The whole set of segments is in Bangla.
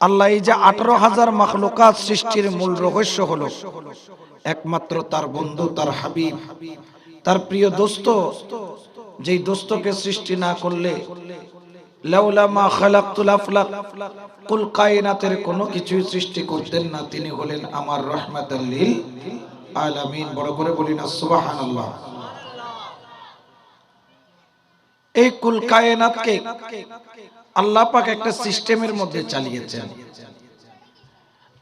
আল্লাহ এই যে আঠারো হাজার মাখলুকাত সৃষ্টির মূল রহস্য হলো, একমাত্র তার বন্ধু, তার হাবিব, তার প্রিয় দোস্ত, যেই দোস্তকে সৃষ্টি না করলে কোনো কিছুই সৃষ্টি করতেন না। তিনি হলেন আমার আলামিন। বড় করে বলি না, সুবহানাল্লাহ। এই কুল কায়নাতকে আল্লাহ পাক একটা সিস্টেমের মধ্যে চালিয়েছেন।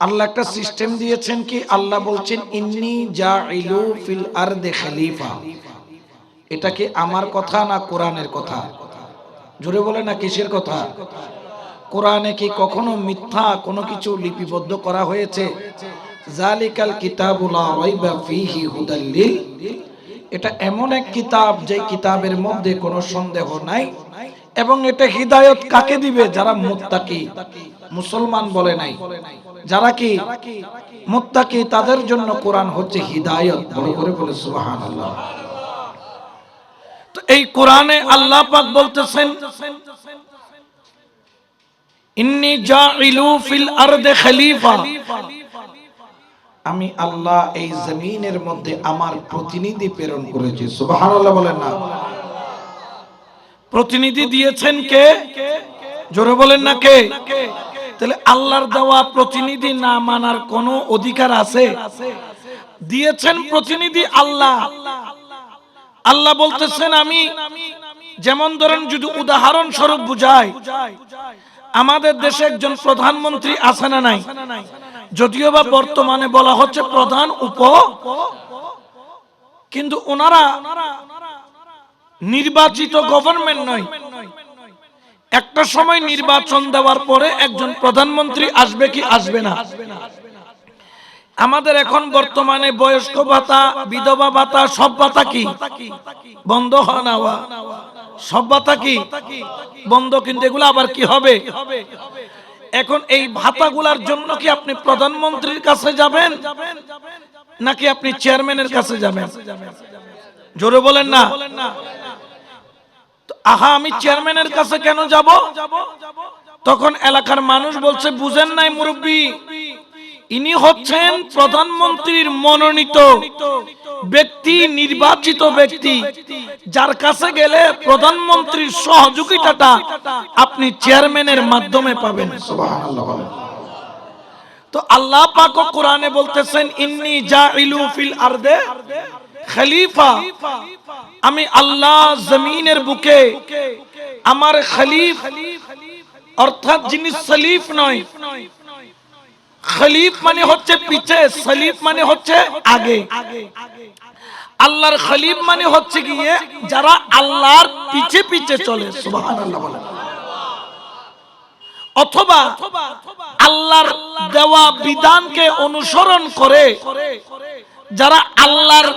আল্লাহ একটা সিস্টেম দিয়েছেন কি, আল্লাহ বলছেন, ইন্নি যা ইলু ফিল আরদে খালিফা। এটা কি আমার কথা না কোরআনের কথা? জোরে বলে না কিসের কথা? কোরআনে কি কখনো মিথ্যা কোনো কিছু লিপিবদ্ধ করা হয়েছে? জালিকাল কিতাবুলা রাইবা ফিহি হুদাল লিল। এটা এমন এক কিতাব যে কিতাবের মধ্যে কোনো সন্দেহ নাই। এবং এটা হিদায়ত কাকে দিবে? যারা মুত্তাকি। মুসলমান বলে নাই। যারা কি? মুত্তাকি, তাদের জন্য কোরআন হচ্ছে হিদায়ত। বড় করে বলে সুবহানাল্লাহ। এই কোরআনে আল্লাহ পাক বলতেছেন, ইন্নি জাইলু ফিল আরদে খলিফা। আমি আল্লাহ এই জমিনের মধ্যে আমার প্রতিনিধি প্রেরণ করেছি। সুবহানাল্লাহ বলেন না। প্রতিনিধি দিয়েছেন কে? জোরে বলেন না কে? তাহলে আল্লাহর দেওয়া প্রতিনিধি না মানার কোনো অধিকার আছে? দিয়েছেন প্রতিনিধি আল্লাহ। আল্লাহ বলতেছেন আমি, যেমন ধরেন যদি উদাহরণ স্বরূপ বুঝাই, আমাদের দেশে একজন প্রধানমন্ত্রী আছে না নাই? যদিও বা বর্তমানে বলা হচ্ছে প্রধান উপ কিন্তু ওনারা নির্বাচিত গভর্নমেন্ট নয়। একটা সময় নির্বাচন দেওয়ার পরে একজন প্রধানমন্ত্রী আসবে কি আসবে না? আমাদের এখন বর্তমানে বয়স্ক ভাতা, বিধবা ভাতা, সব ভাতা কি? বন্ধ হওয়া। সব ভাতা কি? বন্ধ, কিন্তু এগুলো আবার কি হবে? এখন এই ভাতাগুলার জন্য কি আপনি প্রধানমন্ত্রীর কাছে যাবেন, নাকি আপনি চেয়ারম্যানের কাছে যাবেন? জোরে বলেন না। আহা আমি চেয়ারম্যানের কাছে কেন যাব? তখন এলাকার মানুষ বলছে বুঝেন নাই মুরব্বী ইনি হচ্ছেন প্রধানমন্ত্রীর মনোনীত ব্যক্তি নির্বাচিত ব্যক্তি। যার কাছে গেলে প্রধানমন্ত্রীর সহযোগিতাটা আপনি চেয়ারম্যানের মাধ্যমে পাবেন। তো আল্লাহ পাক কোরআনে বলতেছেন ইন্নি জাইলু ফিল আরদে। খলিফা, আমি আল্লাহ জমিনের বুকে আমার খলিফ, অর্থাৎ যিনি সলিফ নয়। খলিফ মানে হচ্ছে পিছে, সলিফ মানে হচ্ছে আগে। আল্লাহর খলিফ মানে হচ্ছে গিয়ে যারা আল্লাহর পিছে পিছে চলে অথবা আল্লাহর দেওয়া বিধানকে অনুসরণ করে যারা আল্লাহর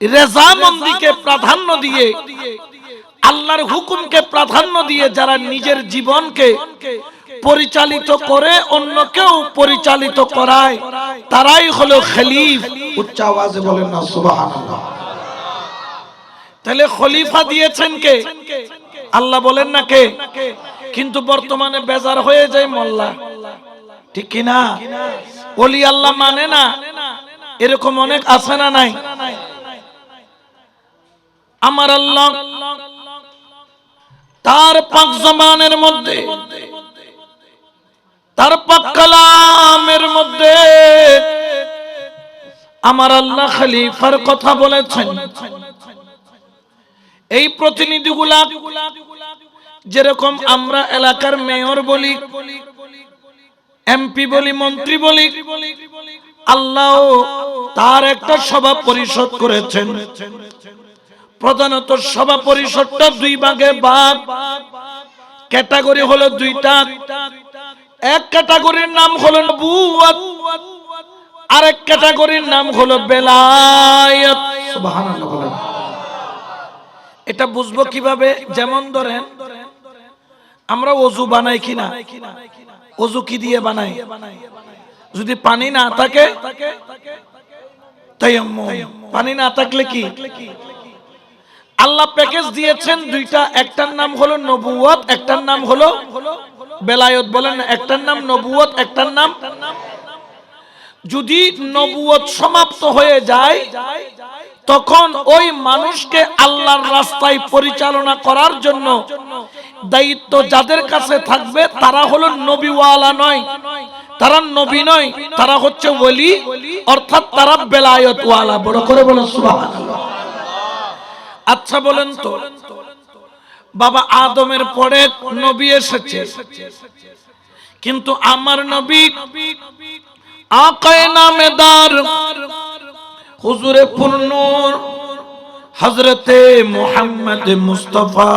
রেজামন্দিকে প্রাধান্য দিয়ে আল্লাহর হুকুমকে প্রাধান্য দিয়ে যারা নিজের জীবনকে পরিচালিত করে অন্যকেও পরিচালিত করায় তারাই হলো খলিফ। উচ্চ আওয়াজে বলেন না সুবহানাল্লাহ। তাহলে খলিফা দিয়েছেন কে? আল্লাহ বলেন না কে? কিন্তু বর্তমানে বেজার হয়ে যায় মোল্লা। ঠিক কি ওলি আল্লাহ মানে না। এরকম অনেক আছে না নাই? আমার আল্লাহ তার পাক জমানের মধ্যে, তার পাক কালামের মধ্যে আমার আল্লাহ খলিফার কথা বলেছেন। এই প্রতিনিধিগুলা যেরকম আমরা এলাকার মেয়র বলি এমপি বলি, মন্ত্রী বলি, আল্লাহ তার একটা সভা পরিষদ করেছেন। প্রধানত সভা পরিষদটা দুই ভাগে ভাগ। ক্যাটাগরি হলো দুইটা। এক ক্যাটাগরির নাম হলো নবুয়াত আরেক ক্যাটাগরির নাম হলো বেলায়েত। সুবহানাল্লাহ এটা বুঝব কীভাবে? যেমন ধরেন আমরা অজু বানাই কিনা অজু কি দিয়ে বানাই? যদি পানি না থাকে পানি না থাকলে কি? আল্লাহ প্যাকেজ দিয়েছেন দুইটা, একটার নাম হলো একটার নাম হলো বেলায়ত। বলেন একটার নাম নবুয়ত একটার নাম যদি নবুয়ত সমাপ্ত হয়ে যায়, তখন ওই মানুষকে আল্লাহর রাস্তায় পরিচালনা করার জন্য দায়িত্ব যাদের কাছে থাকবে, তারা হলো নবীওয়ালা নয়, তারা নবী নয়, তারা হচ্ছে ওলি, অর্থাৎ তারা বেলায়তওয়ালা। বড় করে বলেন, সুবহানাল্লাহ। আচ্ছা বলেন তো, বাবা আদমের পরে নবী এসেছে। কিন্তু আমার নবী আকায় নামেদার, হুজুরে পূর্ণ হজরতে মোহাম্মদ মুস্তফা।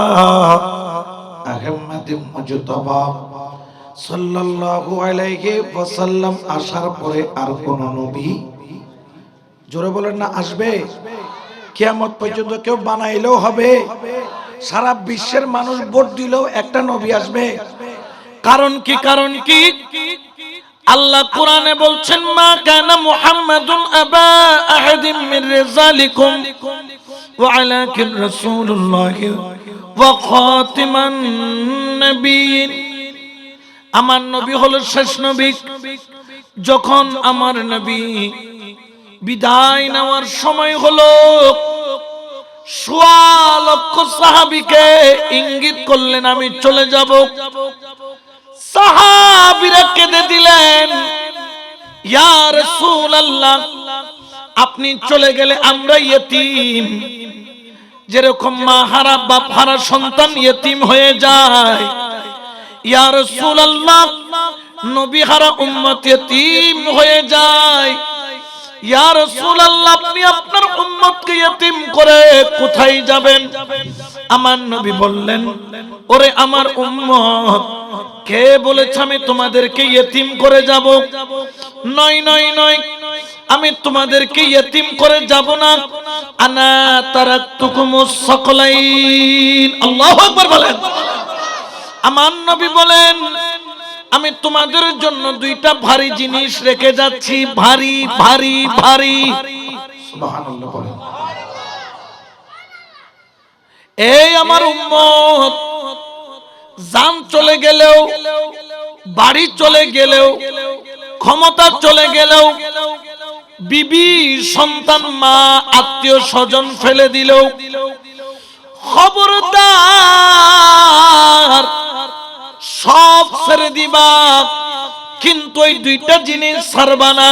আসার পরে আর কোন নবী জোরে বলেন না, আসবে? পর্যন্ত কেউ বানাইলেও হবে। সারা বিশ্বের মানুষ ভোট দিলেও একটা নবী আসবে। কারণ কি কারণ কি? আল্লাহ কোরআনে বলছেন, মা কানা মুহাম্মাদুন আবা আহাদিম মির রিজালিকুম রাসূলুল্লাহ খাতিমান নবিয়িন আমার নবী হলো শেষ নবী। যখন আমার নবী বিদায় নেওয়ার সময় হলো সোয়া সাহাবিকে ইঙ্গিত করলেন, আমি চলে যাব। সাহাবিরা কেঁদে দিলেন, ইয়া রাসূলুল্লাহ, আপনি চলে গেলে আমরা ইয়েতিম। যেরকম মা হারা, বাপ হারা সন্তান ইয়েতিম হয়ে যায়। ইয়া রাসূলুল্লাহ, নবী হারা উম্মত ইয়েতিম হয়ে যায়। আপনি আপনার করে কোথায় যাবেন? আমার নবী বললেন, ওরে আমার কে বলেছে আমি তোমাদেরকে ইয়েতিম করে যাব? নয় নয় নয় আমি তোমাদেরকে ইয়েতিম করে যাব না। আনা তারাকতুকুমুস সাকলাইন। আল্লাহু আকবার বলেন। আমার নবী বলেন আমি তোমাদের জন্য দুইটা ভারী জিনিস রেখে যাচ্ছি। ভারী ভারী ভারী। সুবহানাল্লাহ বলেন। এই আমার উম্মত জান চলে গেলেও বাড়ি চলে গেলেও ক্ষমতা চলে গেলেও বিবি সন্তান, মা, আত্মীয় স্বজন ফেলে দিল খবরদার সব ছেড়ে দিবা। কিন্তু ওই দুইটা জিনিস ছাড়বা না।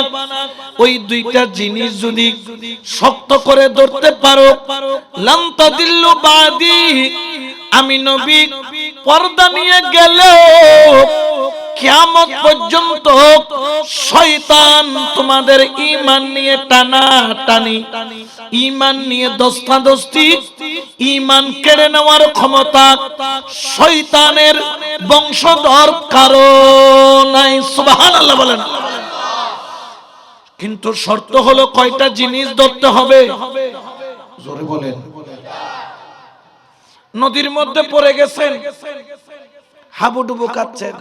ওই দুইটা জিনিস যদি শক্ত করে ধরতে পারো লান্তা দিল্লু বাদি, আমি নবী পর্দা নিয়ে গেলেও কিয়ামত পর্যন্ত শয়তান তোমাদের ঈমান নিয়ে টানা টানি। ঈমান নিয়ে দস্তাদস্তি। ঈমান কেড়ে নেওয়ার ক্ষমতা শয়তানের বংশধর কারও নাই। সুবহানাল্লাহ বলেন। কিন্তু শর্ত হলো কয়টা জিনিস ধরতে হবে। জোরে বলেন। নদীর মধ্যে পড়ে গেছেন। হাবুডুবু কাচ্ছেন।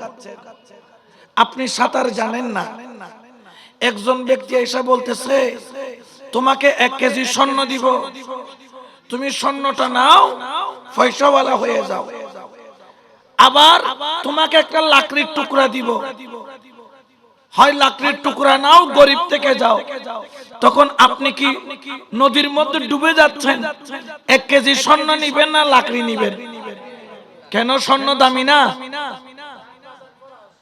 আপনি সাঁতার জানেন না। একজন ব্যক্তি এসে বলতেছে, তোমাকে এক কেজি স্বর্ণ দিব। তুমি স্বর্ণটা নাও, পয়সাওয়ালা হয়ে যাও। আবার তোমাকে একটা লাকড়ির টুকরা দিব। হয় লাকড়ির টুকরা নাও, গরিব থেকে যাও। তখন আপনি কি নদীর মধ্যে ডুবে যাচ্ছেন? এক কেজি স্বর্ণ নিবেন না, লাকড়ি নিবেন? কেন স্বর্ণ দামি না?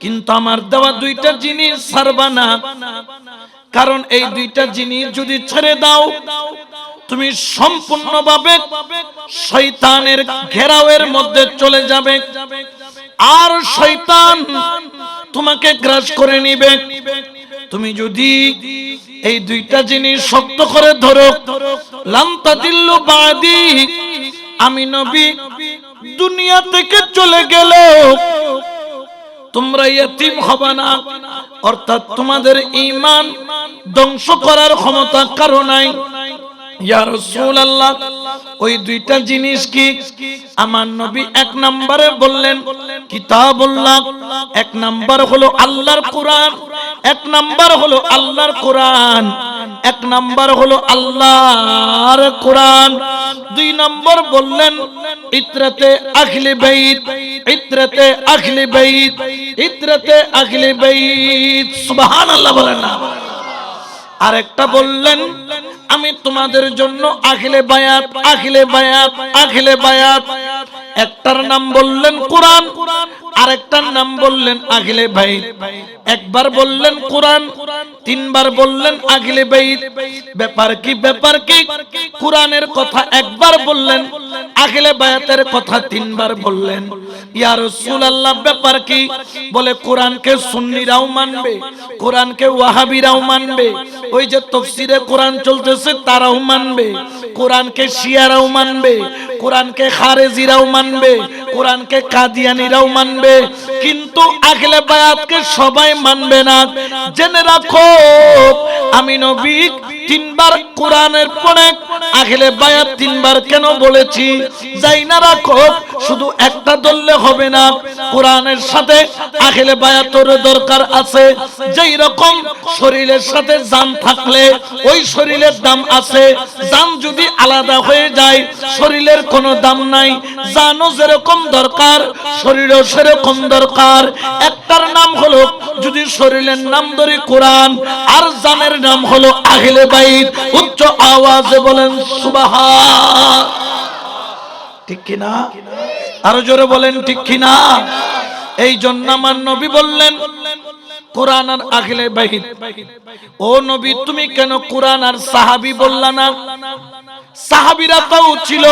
কিন্তু আমার দেওয়া দুইটা জিনিস ছাড়বা না। কারণ এই দুইটা জিনিস যদি ছেড়ে দাও, তুমি সম্পূর্ণভাবে শয়তানের ঘেরাওয়ের মধ্যে চলে যাবে। আর শয়তান তোমাকে গ্রাস করে নিবে। তুমি যদি এই দুইটা জিনিস শক্ত করে ধরো, লান্তা দিল্লু বাদি, আমি নবী দুনিয়া থেকে চলে গেল তোমরা ইয়তিম হবে না। অর্থাৎ তোমাদের ঈমান ধ্বংস করার ক্ষমতা কারও নাই। ইয়া রাসূলুল্লাহ, ওই দুইটা জিনিস কি? আমার নবী এক নম্বরে বললেন, কিতাবুল্লাহ, এক নাম্বার হলো আল্লাহর কোরআন, এক নাম্বার হলো আল্লাহর কোরআন। এক নাম্বার হলো আল্লাহর কোরআন। দুই নম্বর বললেন, ইত্রাতে আখলি বাইত, ইত্রাতে আখলি বাইত, ইত্রাতে আখলি বাইত। সুবহানাল্লাহ বলেন না। আরেকটা বললেন, আমি তোমাদের জন্য আখিলে বায়াত আখিলে বায়াত আখিলে বায়াত। একটার নাম বললেন কোরআন, আরেকটার নাম বললেন আখিলে ভাই একবার বললেন কোরআন, তিনবার বললেন আখিলে ভাই ব্যাপার কি ব্যাপার কি? কোরআনের কথা একবার বললেন, আখিলে বায়াতের কথা তিনবার বললেন। ইয়ার ইয়া রাসূলুল্লাহ, ব্যাপার কি? বলে কোরআনকে সুন্নিরাও মানবে, কোরআনকে ওয়াহাবিরাও মানবে। ওই যে তফসিরে কোরআন চলতেছে তারাও মানবে। কোরআনকে শিয়ারাও মানবে, কোরআনকে খারেজিরাও মানবে, কোরআনকে কাদিয়ানিরাও মানবে। কিন্তু আগলে বায়াতকে সবাই মানবে না। জেনে রাখো, আমি নবী তিনবার কোরআনের পরে আগলে বায়াত তিনবার কেন বলেছি? যাই না রাখো, শুধু একটা ধরলে হবে না। কোরআনের সাথে আগলে বায়াতের দরকার আছে। যেই রকম শরীরের সাথে জান থাকলে, ওই শরীরের দাম আছে। জান যদি আলাদা হয়ে যায়, শরীরের কোনো দাম নাই, জানও যেরকম দরকার, শরীরও সেরকম দরকার। একটার নাম হলো, যদি শরীরের নাম ধরে কোরআন, আর জানের নাম হলো আহিলে বাইত, উচ্চ আওয়াজে বলেন, সুবাহান। ঠিক কিনা? আরও জোরে বলেন, ঠিক কিনা? এই জন্য আমার নবী বললেন কোরআন আর আখিলে বাহিদ ও নবী, তুমি কেন কোরআন আর সাহাবি বললা না? সাহাবিরা তো ছিল।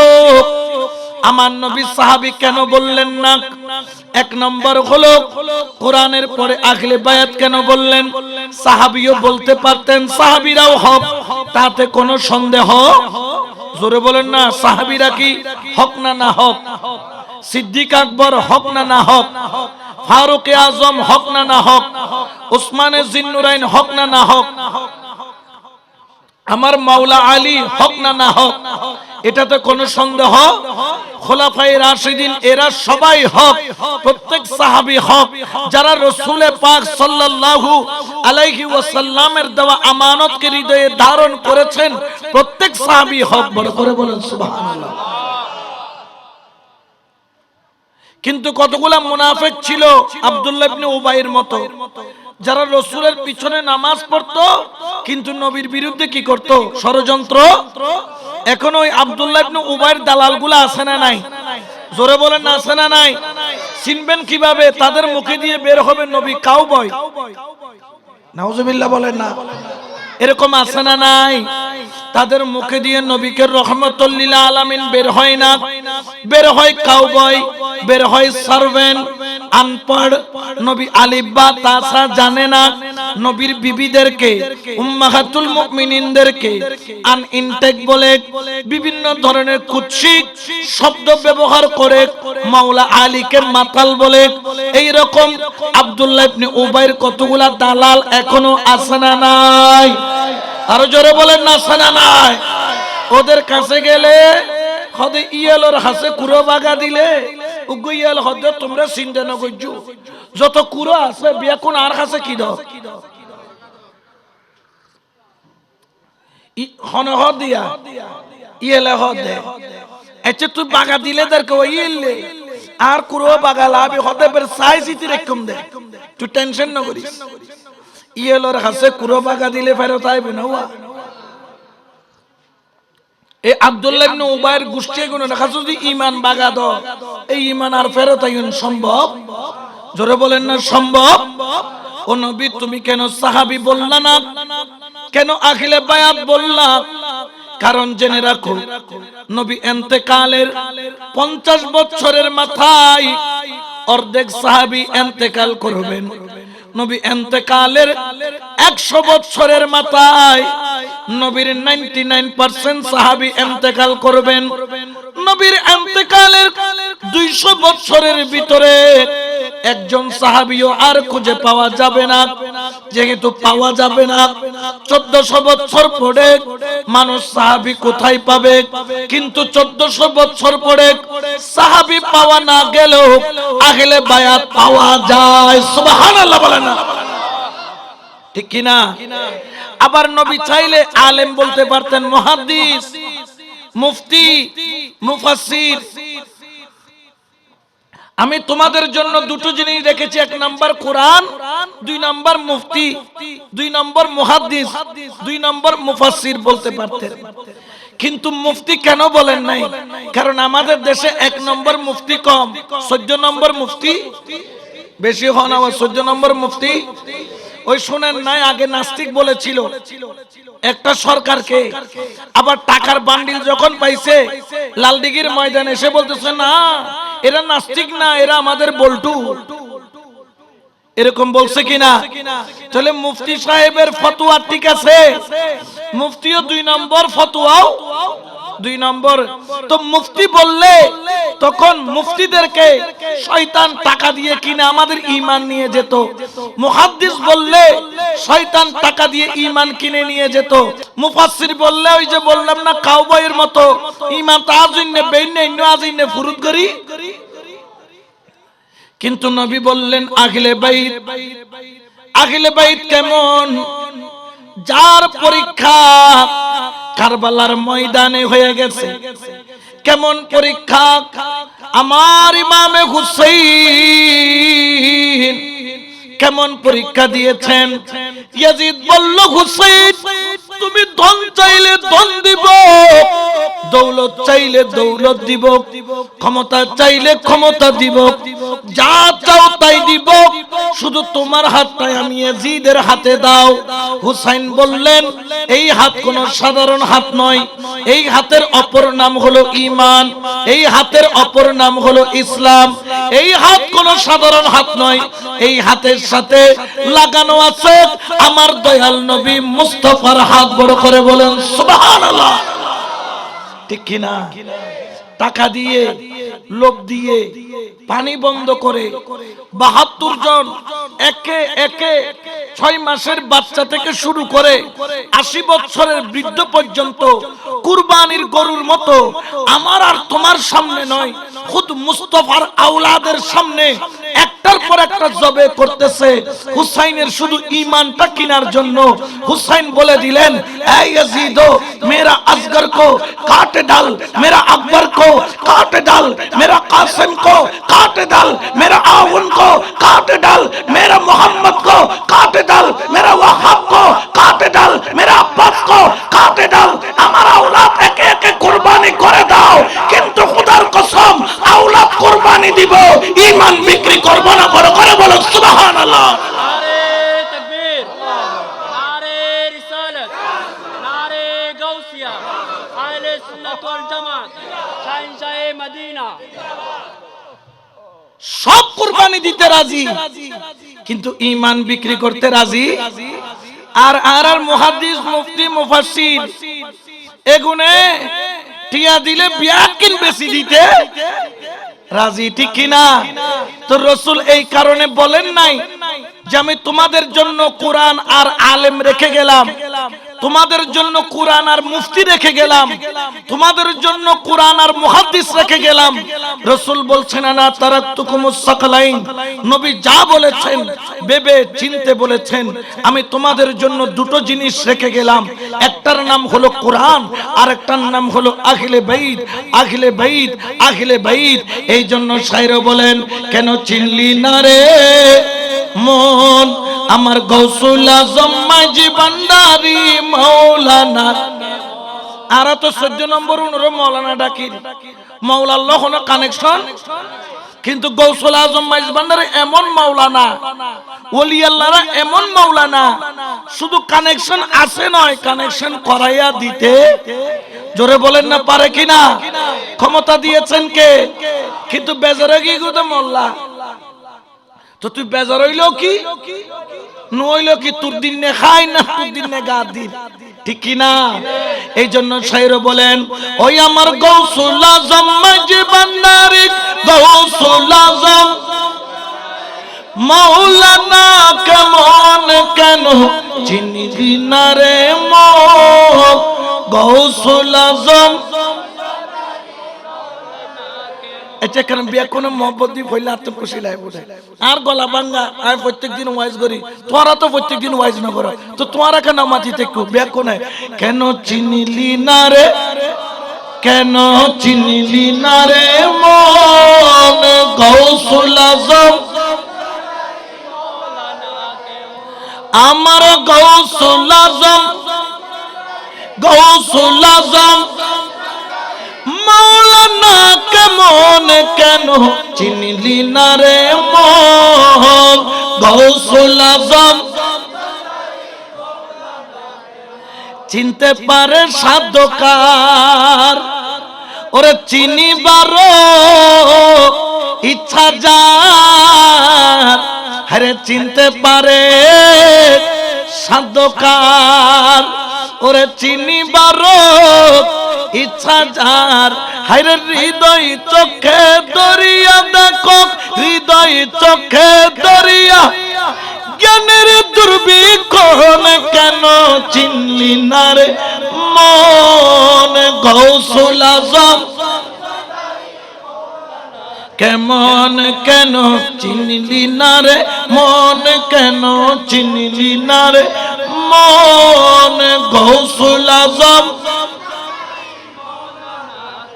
আমার নবী সাহাবি কেন বললেন না? এক নম্বর হলো, কোরআনের পরে আখলে বায়াত কেন বললেন? সাহাবিও বলতে পারতেন, সাহাবিরাও হক। তাতে কোনো সন্দেহ? জোরে বলেন না, সাহাবিরা কি হক না না হক? সিদ্দিক আকবর হক না না হক? ফারুক আজম হক না না হক, উসমানে জিন্নুরাইন হক না না হক, আমার মাওলা আলী হক না না হক, এটাতে কোনো সন্দেহ? খোলাফাই রাশিদিন, এরা সবাই হক, প্রত্যেক সাহাবি হক, যারা রসুলে পাক সাল্লাল্লাহু আলাইহি ওয়াসাল্লামের দেওয়া আমানতকে হৃদয়ে ধারণ করেছেন, প্রত্যেক সাহাবি হক, বড় করে বলেন সুবহানাল্লাহ। কিন্তু কতগুলা মুনাফেক ছিল আব্দুল্লাহ ইবনে উবাইয়ের মতো? যারা রসুলের পিছনে নামাজ পড়তো, কিন্তু নবীর বিরুদ্ধে কি করত? ষড়যন্ত্র? এখন ওই আব্দুল্লাহ ইবনে উবাইয়ের দালালগুলো আছে না নাই? জোরে বলেন না আছে না নাই? চিনবেন কীভাবে? তাদের মুখে দিয়ে বের হবে নবী কাউ বয় নাউজুবিল্লাহ বলেন না। এরকম আছে না নাই? তাদের মুখে দিয়ে নবীকে রহমতুল্লিল আলামিন বের হয় না। বের হয় কাউবয়, বের হয় সার্ভেন্ট আনপড়, নবী আলিব্বা তাসা জানে না। নবীর বিবিদেরকে, উম্মাহাতুল মুমিনিনদেরকে আন ইনটেক বলে বিভিন্ন ধরনের কুৎসিত শব্দ ব্যবহার করে মাওলা আলীকে মাতাল বলে। এই রকম আব্দুল্লাহ ইবনে উবাইর কতগুলা দালাল এখনও আছে না নাই? আরও জোরে বলেন, না আছে না নাই। ওদের কাছে গেলে হদে ইয়েলোর হাসে কুড়ো বাগা দিলে ইয়াল হদে তোমরা চিন্তা না করছ যত কুড়ো আছে বিয়া কোন আর কাছে কি দাও আর কুড়ো বাগা লাভি হদে বের সাইজ ইতি দে। তুই টেনশন না করিস। ইয়েলোর হাসে কুড়ো বাগা দিলে ফেরত আইবে না এই আব্দুল্লাহ ইবনে উবাইর গোষ্ঠী গুণ দেখা যদি ইমান বাগা দ, এই ইমান আর ফেরত আইন সম্ভব? জোরে বলেন না সম্ভব? ও নবী, তুমি কেন সাহাবী বললা না? কেন আখিলে বায়াত বললা? কারণ জেনে রাখো, নবী এন্তেকালের পঞ্চাশ বছরের মাথায় অর্ধেক সাহাবী এন্তেকাল করবেন। নবী এন্তেকালের একশো বৎসরের মাথায় নবীর নাইনটি নাইন পার্সেন্ট সাহাবি এন্তেকাল করবেন। নবীর এন্তেকালের দুইশো বৎসরের ভিতরে একজন সাহাবিও আর খুঁজে পাওয়া যাবে না। যেহেতু পাওয়া যাবে না, চোদ্দশো বছর পরে মানুষ সাহাবি কোথায় পাবে? কিন্তু চোদ্দশো বছর পরে সাহাবি পাওয়া না গেলেও আগেলে বায়াত পাওয়া যায়। সুবহানাল্লাহ বলে না। ঠিক কিনা আবার নবী চাইলে আলেম বলতে পারতেন মহাদিস মুফতি, মুফাসসির। আমি তোমাদের জন্য দুটো জিনিস রেখেছি, এক নাম্বার কোরআন, দুই নাম্বার মুফতি, দুই নাম্বার মুহাদ্দিস, দুই নাম্বার মুফাসসির বলতে পারতেন। কিন্তু মুফতি কেন বলেন নাই? কারণ আমাদের দেশে এক নম্বর মুফতি কম, চোদ্দ নম্বর মুফতি বেশি হন আমার চোদ্দ নম্বর মুফতি ওই শোনেন নাই আগে নাস্তিক বলেছিল। একটা সরকারকে আবার টাকার বান্ডিল যখন পাইছে লালদিঘির ময়দানে এসে বলতেছে না এরা নাস্তিক না এরা আমাদের বল্টু। এরকম বলছে কিনা? তাহলে মুফতি সাহেবের ফতোয়া ঠিক আছে? মুফতিও দুই নম্বর ফতোয়াও দুই নম্বর, তো মুফতি বললে তখন মুফতিদেরকে শয়তান টাকা দিয়ে কিনে আমাদের ইমান নিয়ে যেত। মুহাদ্দিস বললে শয়তান টাকা দিয়ে ইমান কিনে নিয়ে যেত। মুফাসসির বললে ওই যে বললাম না, কাউবয়ের মতো ইমান তাজিনে বেইনে আজিনে ফুরুত করি। কিন্তু নবী বললেন আগলে বাইত আগলে বাইত কেমন? যার পরীক্ষা কারবালার ময়দানে হয়ে গেছে। কেমন পরীক্ষা? আমার ইমামে হুসাইন কেমন পরীক্ষা দিয়েছেন? ইয়াজিদ বলল, হুসাইন, তুমি ধন চাইলে ধন দিব, দৌলত চাইলে দৌলত দিব, ক্ষমতা চাইলে ক্ষমতা দিব যা চাও তাই দিব। শুধু তোমার হাতটাই আমি ইয়াজিদের হাতে দাও। হুসাইন বললেন, এই হাত কোনো সাধারণ হাত নয়। এই হাতের অপর নাম হলো ঈমান। এই হাতের অপর নাম হলো ইসলাম। এই হাত কোনো সাধারণ হাত নয়। এই হাতের সাথে লাগানো আছে আমার দয়াল নবী মুস্তফার হাত। বড় করে বলেন ঠিক কিনা? টাকা দিয়ে লোক দিয়ে, পানি বন্ধ করে বাহাত্তর জন একে একে ছয় মাসের বাচ্চা থেকে শুরু করে আশি বছরের বৃদ্ধ পর্যন্ত কুরবানির গরুর মতো আমার আর তোমার সামনে নয়, খুদ মুস্তফার আউলাদের সামনে একটার পর একটা জবে করতেছে। হুসাইনের শুধু ইমানটা কেনার জন্য। হুসাইন বলে দিলেন মেরা কো ডাল মেরা আকবর কো ডাল মেরা কাসিম কো ডাল মেরা আউন কো ডাল মেরা মোহাম্মদ কো ডাল মেরা ওয়াহাব কো ডাল মেরা আব্বাস কো ডাল। আমার আওলাদ একে একে কুরবানি করে দাও। কিন্তু খোদার কসম, আওলাদ কুরবানি দিব ইমান বিক্রি করব ঘোষণা বড় করে বলো সুবাহান আল্লাহ সব কুরবানি দিতে রাজি কিন্তু ইমান বিক্রি করতে রাজি? আর আর আর মহাদিস মুফতি মুফাসির এগুনে টিয়া দিলে বিয়াকিন বেশি দিতে? রাজি ঠিক কিনা? তো রসুল এই কারণে বলেন নাই যে আমি তোমাদের জন্য কোরআন আর আলেম রেখে গেলাম। তোমাদের জন্য কোরআন আর মুফতি রেখে গেলাম। তোমাদের জন্য কোরআন আর মুহাদ্দিস রেখে গেলাম। রসুল বলছেন না তারাক্তুকুমুস সাকালাইন। নবী যা বলেছেন, ভেবে চিনতে বলেছেন, আমি তোমাদের জন্য দুটো জিনিস রেখে গেলাম। একটার নাম হলো কোরআন আর একটার নাম হলো আখিলে বাইত। আখিলে বাইত আখিলে বাইত। এই জন্য সাইর বলেন, কেন চিনলি না রে মন? আমার গৌসুল আজম, মাঝি ভান্ডারি, মৌলানা। আর তো চোদ্দ নম্বর উনরে মৌলানা ডাকির মৌলার লহন কানেকশন কিন্তু গৌসুল আজম মাইজ এমন মাওলানা ওলি আল্লাহরা এমন মাওলানা শুধু কানেকশন আছে নয় কানেকশন করাইয়া দিতে। জোরে বলেন না, পারে কিনা? ক্ষমতা দিয়েছেন কে? কিন্তু বেজারে গিয়ে মোল্লা তো তুই বেজার হইল কি? নইল কি তোর দিন নে খাই না তোর দিন নে গা দিন ঠিক কি না? এই জন্য শাইর বলেন, ওই আমার গৌসুল আজম মাঝি বান্নারি গৌসুল আজম মৌলানা কেমন কেন চিনিলি না রে মোহ গৌসুল আজম এটা কেন বিয়া কোনো মহব্বত দিয়ে ফইলে আর তো খুশি লাগে বোধ আর গলা বাঙ্গা আমি প্রত্যেক দিন ওয়াইজ করি। তোরা তো প্রত্যেক দিন ওয়াইজ না করো। তো তোরা কেন মাটিতে একটু বিয়া কোনে? কেন চিনিলি না রে? কেন চিনিলি না রে মন? গৌসুল আজম। আমার গৌসুল আজম। গৌসুল আজম। মৌলানা কেমন কেন চিনলি না রে আজম। চিনতে পারে সাধকার। ওরে চিনি চিনিবার ইচ্ছা যার। হরে চিনতে পারে সাধকার। ওরে চিনি চিনিবার ইচ্ছা যার। হাইরে হৃদয় চোখে দরিয়া দেখো, হৃদয় চোখে দরিয়া। জ্ঞানের দুর্বিক্ষণ কেন চিনলি না রে? মন গৌসুল কেমন কেন চিনলি না রে? মন কেন চিনলি না রে? মন গৌসুল